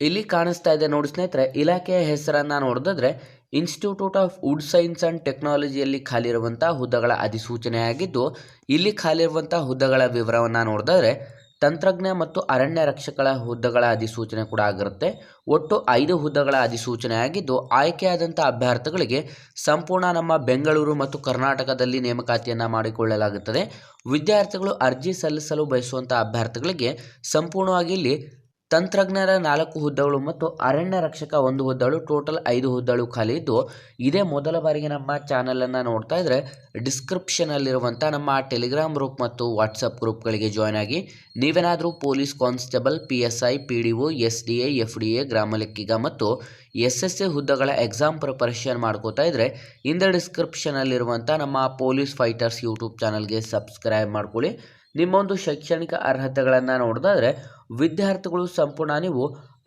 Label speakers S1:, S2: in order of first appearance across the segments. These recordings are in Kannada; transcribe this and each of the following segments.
S1: ಇಲ್ಲಿ ಕಾಣಿಸ್ತಾ ಇದೆ ನೋಡಿ ಸ್ನೇಹಿತರೆ, ಇಲಾಖೆಯ ಹೆಸರನ್ನ ನೋಡಿದ್ರೆ institute of wood science and ಟೆಕ್ನಾಲಜಿಯಲ್ಲಿ ಖಾಲಿರುವಂಥ ಹುದ್ದೆಗಳ ಅಧಿಸೂಚನೆಯಾಗಿದ್ದು, ಇಲ್ಲಿ ಖಾಲಿರುವಂಥ ಹುದ್ದೆಗಳ ವಿವರವನ್ನು ನೋಡಿದ್ರೆ ತಂತ್ರಜ್ಞ ಮತ್ತು ಅರಣ್ಯ ರಕ್ಷಕಗಳ ಹುದ್ದೆಗಳ ಅಧಿಸೂಚನೆ ಕೂಡ ಆಗಿರುತ್ತೆ. ಒಟ್ಟು ಐದು ಹುದ್ದೆಗಳ ಅಧಿಸೂಚನೆ ಆಗಿದ್ದು ಆಯ್ಕೆಯಾದಂಥ ಅಭ್ಯರ್ಥಿಗಳಿಗೆ ಸಂಪೂರ್ಣ ನಮ್ಮ ಬೆಂಗಳೂರು ಮತ್ತು ಕರ್ನಾಟಕದಲ್ಲಿ ನೇಮಕಾತಿಯನ್ನು ಮಾಡಿಕೊಳ್ಳಲಾಗುತ್ತದೆ. ವಿದ್ಯಾರ್ಥಿಗಳು ಅರ್ಜಿ ಸಲ್ಲಿಸಲು ಬಯಸುವಂಥ ಅಭ್ಯರ್ಥಿಗಳಿಗೆ ಸಂಪೂರ್ಣವಾಗಿ ಇಲ್ಲಿ ತಂತ್ರಜ್ಞರ ನಾಲ್ಕು ಹುದ್ದೆಗಳು ಮತ್ತು ಅರಣ್ಯ ರಕ್ಷಕ ಒಂದು ಹುದ್ದೆಗಳು, ಟೋಟಲ್ ಐದು ಹುದ್ದೆಗಳು ಖಾಲಿ ಇದ್ದು, ಇದೇ ಮೊದಲ ಬಾರಿಗೆ ನಮ್ಮ ಚಾನಲನ್ನು ನೋಡ್ತಾ ಇದ್ದರೆ ಡಿಸ್ಕ್ರಿಪ್ಷನಲ್ಲಿರುವಂಥ ನಮ್ಮ ಟೆಲಿಗ್ರಾಮ್ ಗ್ರೂಪ್ ಮತ್ತು ವಾಟ್ಸಪ್ ಗ್ರೂಪ್ಗಳಿಗೆ ಜಾಯ್ನ್ ಆಗಿ ನೀವೇನಾದರೂ police constable P S I P D O S D A F D A ಗ್ರಾಮ ಲೆಕ್ಕಿಗ ಮತ್ತು ಎಸ್ ಎಸ್ ಎ ಹುದ್ದೆಗಳ ಎಕ್ಸಾಮ್ ಪ್ರಿಪರೇಷನ್ ಮಾಡ್ಕೋತಾ ಇದ್ದರೆ ಇಂದ ಡಿಸ್ಕ್ರಿಪ್ಷನಲ್ಲಿರುವಂಥ ನಮ್ಮ ಪೊಲೀಸ್ ಫೈಟರ್ಸ್ ಯೂಟ್ಯೂಬ್ ಚಾನಲ್ಗೆ ಸಬ್ಸ್ಕ್ರೈಬ್ ಮಾಡ್ಕೊಳ್ಳಿ. ನಿಮ್ಮ ಒಂದು ಶೈಕ್ಷಣಿಕ ಅರ್ಹತೆಗಳನ್ನು ನೋಡೋದಾದರೆ ವಿದ್ಯಾರ್ಥಿಗಳು ಸಂಪೂರ್ಣ ನೀವು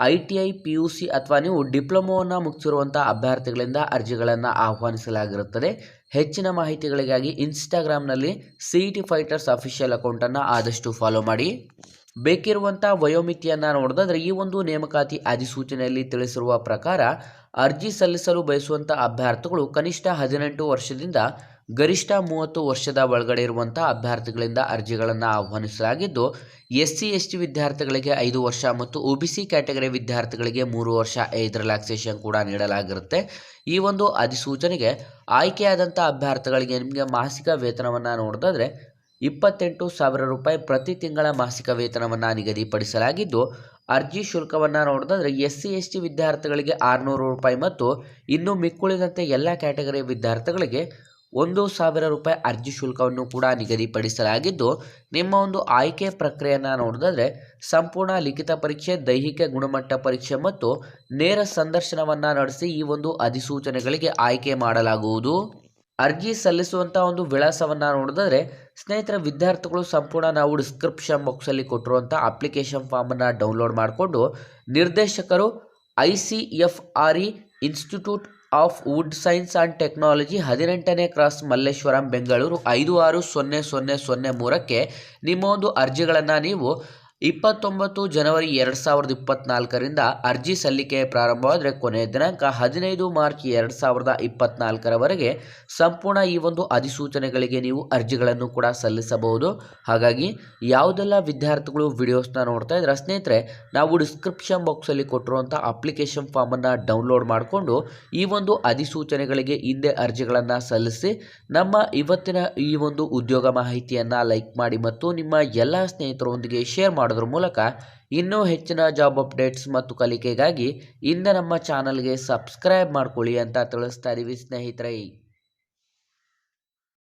S1: I T I, P U C ಅಥವಾ ನೀವು ಡಿಪ್ಲೊಮೋವನ್ನು ಮುಗಿಸಿರುವಂಥ ಅಭ್ಯರ್ಥಿಗಳಿಂದ ಅರ್ಜಿಗಳನ್ನು ಆಹ್ವಾನಿಸಲಾಗಿರುತ್ತದೆ. ಹೆಚ್ಚಿನ ಮಾಹಿತಿಗಳಿಗಾಗಿ ಇನ್ಸ್ಟಾಗ್ರಾಮ್ನಲ್ಲಿ C E T fighters official ಅಕೌಂಟನ್ನು ಆದಷ್ಟು ಫಾಲೋ ಮಾಡಿ. ಬೇಕಿರುವಂಥ ವಯೋಮಿತಿಯನ್ನು ನೋಡೋದಾದರೆ ಈ ಒಂದು ನೇಮಕಾತಿ ಅಧಿಸೂಚನೆಯಲ್ಲಿ ತಿಳಿಸಿರುವ ಪ್ರಕಾರ ಅರ್ಜಿ ಸಲ್ಲಿಸಲು ಬಯಸುವಂಥ ಅಭ್ಯರ್ಥಿಗಳು ಕನಿಷ್ಠ ಹದಿನೆಂಟು ವರ್ಷದಿಂದ ಗರಿಷ್ಠ ಮೂವತ್ತು ವರ್ಷದ ಒಳಗಡೆ ಇರುವಂಥ ಅಭ್ಯರ್ಥಿಗಳಿಂದ ಅರ್ಜಿಗಳನ್ನು ಆಹ್ವಾನಿಸಲಾಗಿದ್ದು ಎಸ್ ಸಿ ಎಸ್ ಟಿ ವಿದ್ಯಾರ್ಥಿಗಳಿಗೆ ಐದು ವರ್ಷ ಮತ್ತು ಒ ಬಿ ಸಿ ಕ್ಯಾಟಗರಿ ವಿದ್ಯಾರ್ಥಿಗಳಿಗೆ ಮೂರು ವರ್ಷ ಏಜ್ ರಿಲ್ಯಾಕ್ಸೇಷನ್ ಕೂಡ ನೀಡಲಾಗಿರುತ್ತೆ. ಈ ಒಂದು ಅಧಿಸೂಚನೆಗೆ ಆಯ್ಕೆಯಾದಂಥ ಅಭ್ಯರ್ಥಿಗಳಿಗೆ ನಿಮಗೆ ಮಾಸಿಕ ವೇತನವನ್ನು ನೋಡಿದ್ರೆ ಇಪ್ಪತ್ತೆಂಟು ಸಾವಿರ ರೂಪಾಯಿ ಪ್ರತಿ ತಿಂಗಳ ಮಾಸಿಕ ವೇತನವನ್ನು ನಿಗದಿಪಡಿಸಲಾಗಿದ್ದು, ಅರ್ಜಿ ಶುಲ್ಕವನ್ನು ನೋಡಿದ್ರೆ ಎಸ್ ಸಿ ಎಸ್ ಟಿ ವಿದ್ಯಾರ್ಥಿಗಳಿಗೆ ಆರುನೂರು ರೂಪಾಯಿ ಮತ್ತು ಇನ್ನು ಮಿಕ್ಕುಳಿದಂತೆ ಎಲ್ಲ ಕ್ಯಾಟಗರಿ ವಿದ್ಯಾರ್ಥಿಗಳಿಗೆ ಒಂದು ಸಾವಿರ ರೂಪಾಯಿ ಅರ್ಜಿ ಶುಲ್ಕವನ್ನು ಕೂಡ ನಿಗದಿಪಡಿಸಲಾಗಿದ್ದು, ನಿಮ್ಮ ಒಂದು ಆಯ್ಕೆ ಪ್ರಕ್ರಿಯೆಯನ್ನು ನೋಡಿದ್ರೆ ಸಂಪೂರ್ಣ ಲಿಖಿತ ಪರೀಕ್ಷೆ, ದೈಹಿಕ ಗುಣಮಟ್ಟ ಪರೀಕ್ಷೆ ಮತ್ತು ನೇರ ಸಂದರ್ಶನವನ್ನು ನಡೆಸಿ ಈ ಒಂದು ಅಧಿಸೂಚನೆಗಳಿಗೆ ಆಯ್ಕೆ ಮಾಡಲಾಗುವುದು. ಅರ್ಜಿ ಸಲ್ಲಿಸುವಂಥ ಒಂದು ವಿಳಾಸವನ್ನು ನೋಡಿದ್ರೆ ಸ್ನೇಹಿತರ, ವಿದ್ಯಾರ್ಥಿಗಳು ಸಂಪೂರ್ಣ ನಾವು ಡಿಸ್ಕ್ರಿಪ್ಷನ್ ಬಾಕ್ಸಲ್ಲಿ ಕೊಟ್ಟಿರುವಂಥ ಅಪ್ಲಿಕೇಶನ್ ಫಾರ್ಮನ್ನು ಡೌನ್ಲೋಡ್ ಮಾಡಿಕೊಂಡು, ನಿರ್ದೇಶಕರು I C F R E institute of wood science and technology ಹದಿನೆಂಟನೇ ಕ್ರಾಸ್ ಮಲ್ಲೇಶ್ವರಂ, ಬೆಂಗಳೂರು, ಐದು ಆರು ಸೊನ್ನೆ ಸೊನ್ನೆ ಸೊನ್ನೆ ಮೂರಕ್ಕೆ ನಿಮ್ಮ ಒಂದು ಅರ್ಜಿಗಳನ್ನು ನೀವು ಇಪ್ಪತ್ತೊಂಬತ್ತು ಜನವರಿ ಎರಡು ಸಾವಿರದ ಇಪ್ಪತ್ನಾಲ್ಕರಿಂದ ಅರ್ಜಿ ಸಲ್ಲಿಕೆ ಪ್ರಾರಂಭವಾದರೆ ಕೊನೆಯ ದಿನಾಂಕ ಹದಿನೈದು ಮಾರ್ಚ್ ಎರಡು ಸಾವಿರದ ಇಪ್ಪತ್ನಾಲ್ಕರವರೆಗೆ ಸಂಪೂರ್ಣ ಈ ಒಂದು ಅಧಿಸೂಚನೆಗಳಿಗೆ ನೀವು ಅರ್ಜಿಗಳನ್ನು ಕೂಡ ಸಲ್ಲಿಸಬಹುದು. ಹಾಗಾಗಿ ಯಾವುದೆಲ್ಲ ವಿದ್ಯಾರ್ಥಿಗಳು ವಿಡಿಯೋಸ್ನ ನೋಡ್ತಾ ಇದ್ರೆ ಸ್ನೇಹಿತರೆ, ನಾವು ಡಿಸ್ಕ್ರಿಪ್ಷನ್ ಬಾಕ್ಸಲ್ಲಿ ಕೊಟ್ಟಿರುವಂಥ ಅಪ್ಲಿಕೇಶನ್ ಫಾರ್ಮನ್ನು ಡೌನ್ಲೋಡ್ ಮಾಡಿಕೊಂಡು ಈ ಒಂದು ಅಧಿಸೂಚನೆಗಳಿಗೆ ಹಿಂದೆ ಅರ್ಜಿಗಳನ್ನು ಸಲ್ಲಿಸಿ ನಮ್ಮ ಇವತ್ತಿನ ಈ ಒಂದು ಉದ್ಯೋಗ ಮಾಹಿತಿಯನ್ನು ಲೈಕ್ ಮಾಡಿ ಮತ್ತು ನಿಮ್ಮ ಎಲ್ಲ ಸ್ನೇಹಿತರೊಂದಿಗೆ ಶೇರ್ ಮಾಡಿ ಮಾಡೋದ್ರ ಮೂಲಕ ಇನ್ನೂ ಹೆಚ್ಚಿನ ಜಾಬ್ ಅಪ್ಡೇಟ್ಸ್ ಮತ್ತು ಕಲಿಕೆಗಾಗಿ ಇಂದ ನಮ್ಮ ಚಾನಲ್ಗೆ ಸಬ್ಸ್ಕ್ರೈಬ್ ಮಾಡ್ಕೊಳ್ಳಿ ಅಂತ ತಿಳಿಸ್ತಾ ಇದ್ದೀವಿ ಸ್ನೇಹಿತರೆ.